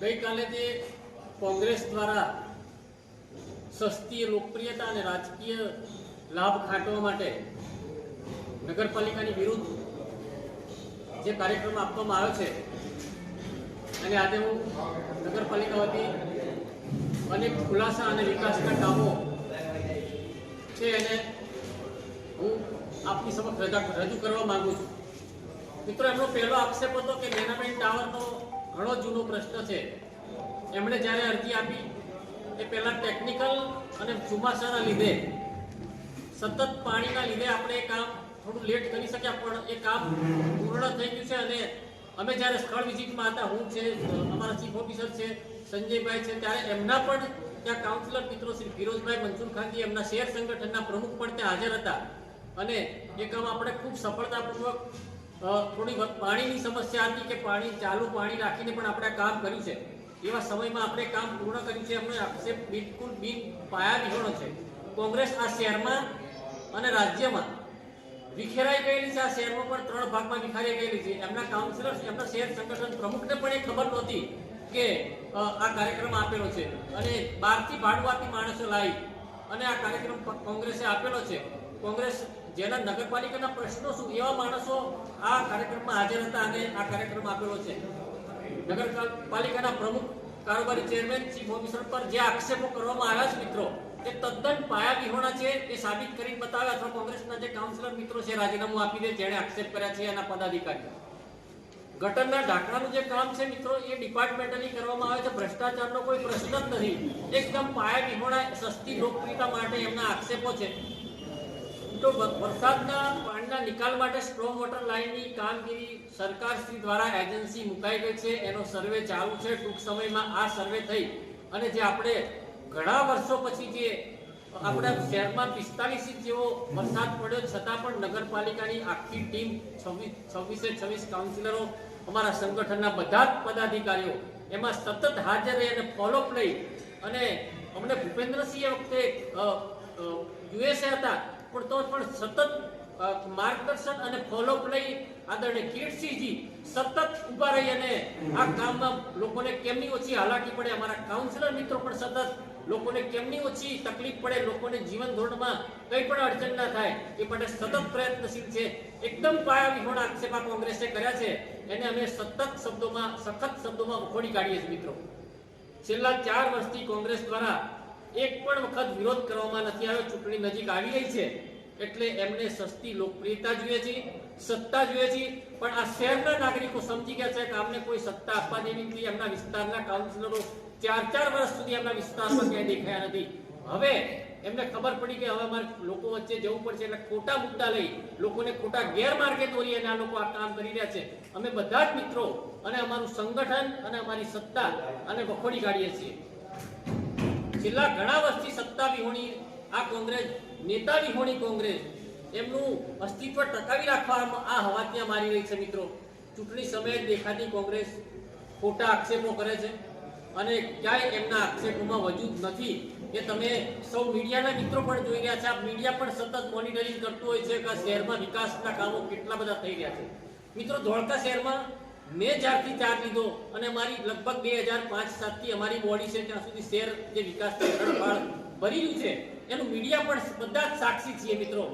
ગઈકાલે જે કોંગ્રેસ દ્વારા સસ્તી, લોકપ્રિયતા અને રાજકીય લાભ ખાટવા માટે નગરપાલિકાની વિરુદ્ધ જે કાર્યક્રમ આપવામાં આવ્યો છે, અને આજે હું નગરપાલિકા વતી અનેક ખુલાસા અને વિકાસના કામો છે એને હું આપની સમક્ષ રજા- કરવા માંગુ છું. મિત્રો, એમનો પહેલો આક્ષેપ હતો કે મેનામેન્ટ ટાવરનો ઘણો જૂનો પ્રશ્ન છે. એમણે જ્યારે અરજી આપી, એ પહેલા ટેકનિકલ અને ચોમાસાના લીધે, સતત પાણીના લીધે આપણે એ કામ થોડું લેટ કરી શક્યા, પણ એ કામ પૂર્ણ થઈ ગયું છે અને અમે જ્યારે સ્થળ વિઝિટમાં હતા, હું છે, અમારા ચીફ ઓફિસર છે, સંજયભાઈ છે, ત્યારે એમના પણ ત્યાં કાઉન્સિલર મિત્રો શ્રી ફિરોજભાઈ મનસુર ખાનજી, એમના શેર સંગઠનના પ્રમુખ પણ ત્યાં હાજર હતા. અને એ કામ આપણે ખૂબ સફળતાપૂર્વક થોડી પાણીની સમસ્યા હતી કે પાણી ચાલુ પાણી રાખીને પણ આપણે કામ કર્યું છે. એવા સમયમાં આપણે કામ પૂર્ણ કર્યું છે. એમનો આક્ષેપ બિલકુલ બિન પાયા વિહોણો છે. કોંગ્રેસ આ શહેરમાં અને રાજ્યમાં વિખેરાઈ ગયેલી છે. આ શહેરમાં પણ ત્રણ ભાગમાં વિખારી ગયેલી છે. એમના કાઉન્સિલર્સ એમના શહેર સંગઠન પ્રમુખને પણ એ ખબર નહોતી કે આ કાર્યક્રમ આપેલો છે. અને બહારથી ભાડુઆતી માણસો લાવી અને આ કાર્યક્રમ કોંગ્રેસે આપેલો છે. કોંગ્રેસ જેના નગરપાલિકાના પ્રશ્નો શું, એવા માણસો આ કાર્યક્રમમાં હાજર હતા અને આ કાર્યક્રમ આપેલો છે. નગરપાલિકાના પ્રમુખ કારોબારી ચેરમેન શ્રી ઓફિસર પર જે આક્ષેપો કરવામાં આવ્યા છે મિત્રો, તે તદ્દન પાયા વિહોણા છે એ સાબિત કરીને બતાવે અથવા કોંગ્રેસના જે કાઉન્સિલર મિત્રો છે રાજીનામું આપી દે જેણે આક્ષેપ કર્યા છે એના પદાધિકારીઓ. ગટરના ઢાંકણાનું જે કામ છે મિત્રો, એ ડિપાર્ટમેન્ટલી કરવામાં આવે છે. ભ્રષ્ટાચારનો કોઈ પ્રશ્ન જ નથી. એકદમ પાયા વિહોણા સસ્તી લોકપ્રિયતા માટે એમના આક્ષેપો છે. તો વરસાદના પાણીના નિકાલ માટે સ્ટ્રોંગ વોટર લાઇનની કામગીરી સરકાર શ્રી દ્વારા એજન્સી મુકાઈ ગઈ છે. એનો સર્વે ચાલુ છે. ટૂંક સમયમાં આ સર્વે થઈ અને જે આપણે ઘણા વર્ષો પછી જે આપણા શહેરમાં પિસ્તાલીસ ઇંચ જેવો વરસાદ પડ્યો, છતાં પણ નગરપાલિકાની આખી ટીમ છવ્વીસ, છવ્વીસે છવ્વીસ કાઉન્સિલરો અમારા સંગઠનના બધા જ પદાધિકારીઓ એમાં સતત હાજર રહી અને ફોલોઅપ લઈ અને અમને ભૂપેન્દ્રસિંહ એ વખતે યુએસએ હતા. પણ તો પણ સતત માર્ગદર્શન અને ફોલોઅપ લઈ આદરણીય કીર્તિસિંહજી સતત ઊભા રહી અને આ કામમાં લોકોને કેમની ઓછી હાલાકી પડે, અમારા કાઉન્સિલર મિત્રો પણ સતત લોકોને કેમની ઓછી તકલીફ પડે, લોકોને જીવન ધોરણમાં કંઈ પણ અડચણ ના થાય, એ માટે સતત પ્રયત્નશીલ છે. એકદમ પાયા વિહોણા આક્ષેપ કોંગ્રેસે કર્યા છે. એને અમે સતત શબ્દોમાં, સખત શબ્દોમાં વખોડી કાઢીએ છીએ મિત્રો. છેલ્લા ચાર વર્ષથી કોંગ્રેસ દ્વારા એક પણ વખત વિરોધ કરવામાં નથી આવ્યો. ચૂંટણી નજીક આવી રહી છે. એટલે એમને સસ્તી લોકપ્રિયતા જોઈએ છે, સત્તા જોઈએ છે. પણ આ શહેરના નાગરિકો સમજી ગયા છે કે અમને કોઈ સત્તા આપવા દેવી નથી. એમના વિસ્તારના કાઉન્સિલરો ચાર ચાર વર્ષ સુધી એમના વિસ્તારમાં ક્યાંય દેખાયા નથી. હવે એમને ખબર પડી કે હવે અમારે લોકો વચ્ચે જવું પડશે. એટલે ખોટા મુદ્દા લઈ લોકોને ખોટા ગેરમાર્ગે દોરી અને આ લોકો આ કામ કરી રહ્યા છે. અમે બધા જ મિત્રો અને અમારું સંગઠન અને અમારી સત્તા અને વખોડી કાઢીએ છીએ. છેલ્લા ઘણા વર્ષથી સત્તા વિહોણી આ કોંગ્રેસ, નેતા વિહોણી કોંગ્રેસ, એમનું અસ્તિત્વ ટકાવી રાખવામાં આ હવા ત્યાં મારી રહી છે મિત્રો. ચૂંટણી સમયે દેખાતી કોંગ્રેસ ખોટા આક્ષેપો કરે છે અને ક્યાંય એમના આક્ષેપોમાં વજૂદ નથી. એ તમે સૌ મીડિયાના મિત્રો પણ જોઈ રહ્યા છે. આ મીડિયા પણ સતત મોનિટરિંગ કરતું હોય છે કે શહેરમાં વિકાસના કામો કેટલા બધા થઈ રહ્યા છે. મિત્રો, ધોળકા શહેરમાં મેં જ્યારથી ચાર્જ લીધો અને મારી લગભગ બે હજાર પાંચ સાતથી અમારી બોડી છે ત્યાં સુધી શહેર જે વિકાસ ભરી રહ્યું છે, એનું મીડિયા પણ બધા જ સાક્ષી છીએ મિત્રો.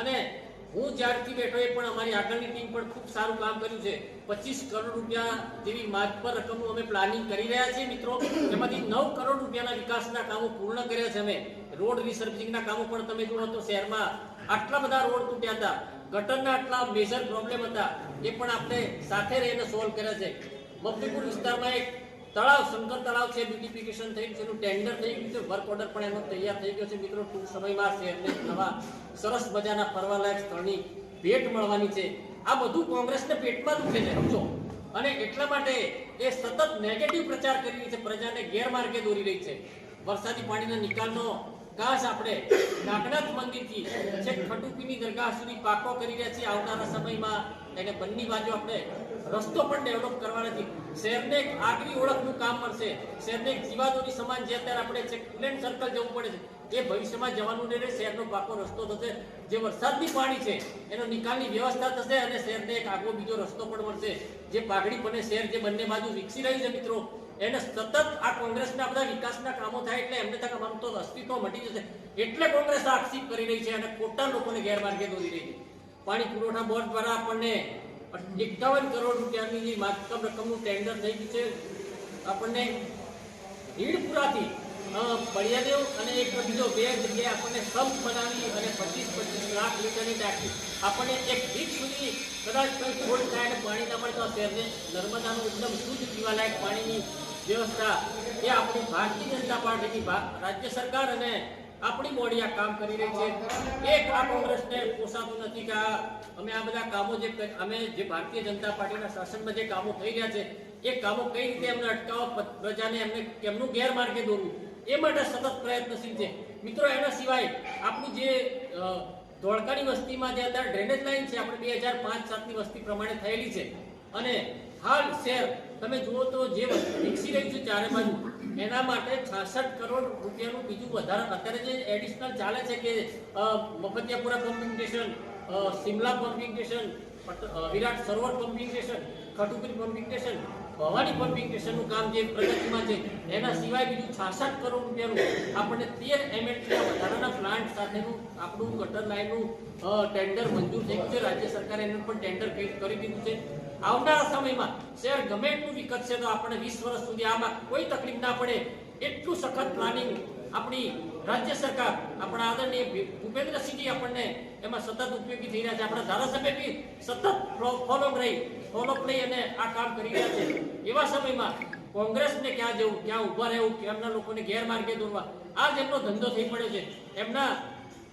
અને હું જ્યારથી બેઠો એ પણ અમારી આગળની ટીમ પણ ખૂબ સારું કામ કર્યું છે. પચીસ કરોડ રૂપિયા જેવી માતબર રકમનું અમે પ્લાનિંગ કરી રહ્યા છીએ મિત્રો. એમાંથી નવ કરોડ રૂપિયાના વિકાસના કામો પૂર્ણ કર્યા છે અમે. રોડ રિસર્વિસિંગના કામો પણ તમે જુઓ તો શહેરમાં આટલા બધા રોડ તૂટ્યા હતા. ગટરના આટલા મેજર પ્રોબ્લેમ હતા, એ પણ આપણે સાથે રહીને સોલ્વ કર્યા છે. મફતીપુર વિસ્તારમાં એક તળાવ શંકર તળાવ છે બ્યુટિફિકેશન થઈ ગયું છે ટેન્ડર થઈ ગયું છે વર્ક ઓર્ડર પણ એનો તૈયાર થઈ ગયો છે. મિત્રો, ટૂંક સમયમાં શહેરને નવા સરસ મજાના ફરવાલાયક સ્થળની ભેટ મળવાની છે. આ બધું કોંગ્રેસને પેટમાં દુખે છે, સમજો. અને એટલા માટે એ સતત નેગેટિવ પ્રચાર કરી રહી છે, પ્રજાને ગેરમાર્ગે દોરી રહી છે. વરસાદી પાણીના નિકાલનો કાશ આપણે નાગનાથ મંદિરથી છેક ખટુપીની દરગાહ સુધી પાકો કરી રહ્યા છીએ. આવનારા સમયમાં એને બંને બાજુ આપણે રસ્તો પણ ડેવલપ કરવાના છે શહેરને એક આગવી ઓળખનું કામ મળશે. શહેરને એક જીવાદોની સમાન જે અત્યારે આપણે ચેકલેન્ડ સર્કલ જવું પડે છે, એ ભવિષ્યમાં જવાનું નહીં શહેરનો પાકો રસ્તો થશે. જે વરસાદની પાણી છે, એનો નિકાલની વ્યવસ્થા થશે અને શહેરને એક આગવો બીજો રસ્તો પણ મળશે. જે પાઘડી બને શહેર જે બંને બાજુ વિકસી રહ્યું છે મિત્રો એને સતત આ કોંગ્રેસના બધા વિકાસના કામો થાય એટલે એમને થાય અમારું તો અસ્તિત્વ મટી જશે. એટલે કોંગ્રેસ આક્ષેપ કરી રહી છે અને ખોટા લોકોને ગેરમાર્ગે દોરી રહી છે. પાણી પુરવઠા બોર્ડ દ્વારા આપણને એકાવન કરોડ રૂપિયાની જે મહત્તમ રકમનું ટેન્ડર થઈ ગયું છે. આપણને હીડપુરાથી અ, બળિયાદેવ અને એક બીજો બે જગ્યાએ આપણને સંપ બનાવી અને પચીસ પચીસ લાખ લીટરની ટાંકી. આપણને એક વીક સુધી કદાચ કંઈ ખોટ થાય અને પાણી ના મળે તો શહેરને નર્મદાનું એકદમ શુદ્ધ પીવાલાયક પાણીની વ્યવસ્થા એ આપણી ભારતીય જનતા પાર્ટીની રાજ્ય સરકાર અને આપણી બોડી આ કામ કરી રહી છે. એક આ કોંગ્રેસને પોસાતું નથી કે અમે આ બધા કામો જે અમે જે ભારતીય જનતા પાર્ટીના શાસનમાં જે કામો થઈ રહ્યા છે, એ કામો કઈ રીતે એમને અટકાવવા પ્રજાને એમને કેમનું ગેરમાર્ગે દોરવું, એ માટે સતત પ્રયત્નશીલ છે. મિત્રો, એના સિવાય આપણું જે ધોળકાની વસ્તીમાં જે અત્યારે ડ્રેનેજ લાઈન છે, આપણે બે હજાર પાંચ સાતની વસ્તી પ્રમાણે થયેલી છે. અને હાલ શહેર તમે જુઓ તો જે વિકસી રહી છે ચારે બાજુ, એના માટે છાસઠ કરોડ રૂપિયાનું બીજું વધારે અત્યારે જે એડિશનલ ચાલે છે કે Maftiyapura pumping station Simla pumping station Virat Sarovar pumping station Khatupuri pumping station Bhavani pumping સ્ટેશનનું કામ જે પ્રગતિમાં છે, એના સિવાય બીજું છાસઠ કરોડ રૂપિયાનું આપણને તેર એમએટીના વધારાના પ્લાન્ટ સાથેનું આપણું ગટર લાઇનનું ટેન્ડર મંજૂર થઈ ગયું છે. રાજ્ય સરકારે એનું પણ ટેન્ડર કરી દીધું છે. આવનારા સમયમાં શહેર ગમે એટલું વિકસશે તો આપણે વીસ વર્ષ સુધી આમાં કોઈ તકલીફ ના પડે. એટલું સખત પ્લાનિંગ આપણી રાજ્ય સરકાર, આપણા આદરણીય ભૂપેન્દ્રસિંહજી આપણને એમાં સતત ઉપયોગી થઈ રહ્યા છે. આપણા ધારાસભ્ય બી સતત ફોલોઅપ રહી ફોલોઅપ લઈ અને આ કામ કરી રહ્યા છે. એવા સમયમાં કોંગ્રેસને ક્યાં જવું, ક્યાં ઊભા રહેવું કેમના લોકોને ગેરમાર્ગે દોરવા, આ જ એમનો ધંધો થઈ પડ્યો છે. એમના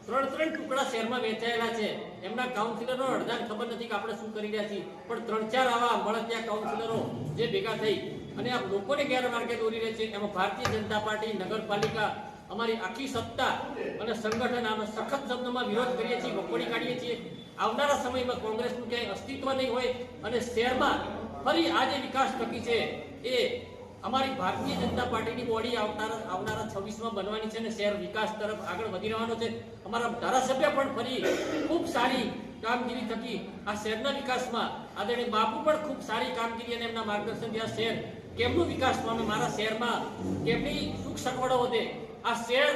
ત્રણ ત્રણ ટુકડા શહેરમાં વેચાયેલા છે. એમના કાઉન્સિલરો અડધાને ખબર નથી કે આપણે શું કરી રહ્યા છીએ. પણ ત્રણ ચાર આવા મળતિયા કાઉન્સિલરો જે ભેગા થઈ અને આ લોકોને ગેરમાર્ગે દોરી રહે છે, એમાં ભારતીય જનતા પાર્ટી, નગરપાલિકા, અમારી આખી સત્તા અને સંગઠન આનો સખત શબ્દમાં વિરોધ કરીએ છીએ, વખોડી કાઢીએ છીએ. આવનારા સમયમાં કોંગ્રેસનું ક્યાંય અસ્તિત્વ નહીં હોય અને શહેરમાં ફરી આ જે વિકાસ ટકી છે. એ અમારી ભારતીય જનતા પાર્ટીની બોડી આવનારા આવનારા છવ્વીસમાં બનવાની છે અને શહેર વિકાસ તરફ આગળ વધી રહેવાનો છે. અમારા ધારાસભ્ય પણ ફરી ખૂબ સારી કામગીરી થકી આ શહેરના વિકાસમાં આદરણીય બાપુ પણ ખૂબ સારી કામગીરી અને એમના માર્ગદર્શનથી આ શહેર કેમનું વિકાસ પામે મારા શહેરમાં કેમની સુખ સગવડો વધે, આ શહેર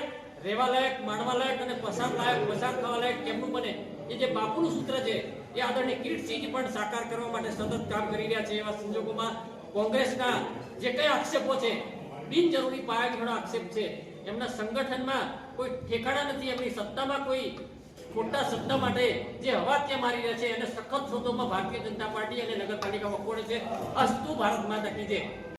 રહેવા લાયક માણવા લાયક અને પસાર લાયક પસાર થવા કેમનું બને, એ જે બાપુનું સૂત્ર છે, એ આદરણીય કિરીટસિંહજી પણ સાકાર કરવા માટે સતત કામ કરી રહ્યા છે એવા સંજોગોમાં કોંગ્રેસના જે કઈ આક્ષેપો છે, બિનજરૂરી પાયાગીનો આક્ષેપ છે, એમના સંગઠનમાં કોઈ ઠેકાણા નથી, એમની સત્તામાં કોઈ ખોટા શબ્દ માટે જે હવા ત્યાં મારી રહ્યા છે, એને સખત શોધોમાં ભારતીય જનતા પાર્ટી અને નગરપાલિકા વખોડે છે. અસ્તુ ભારત માતા કી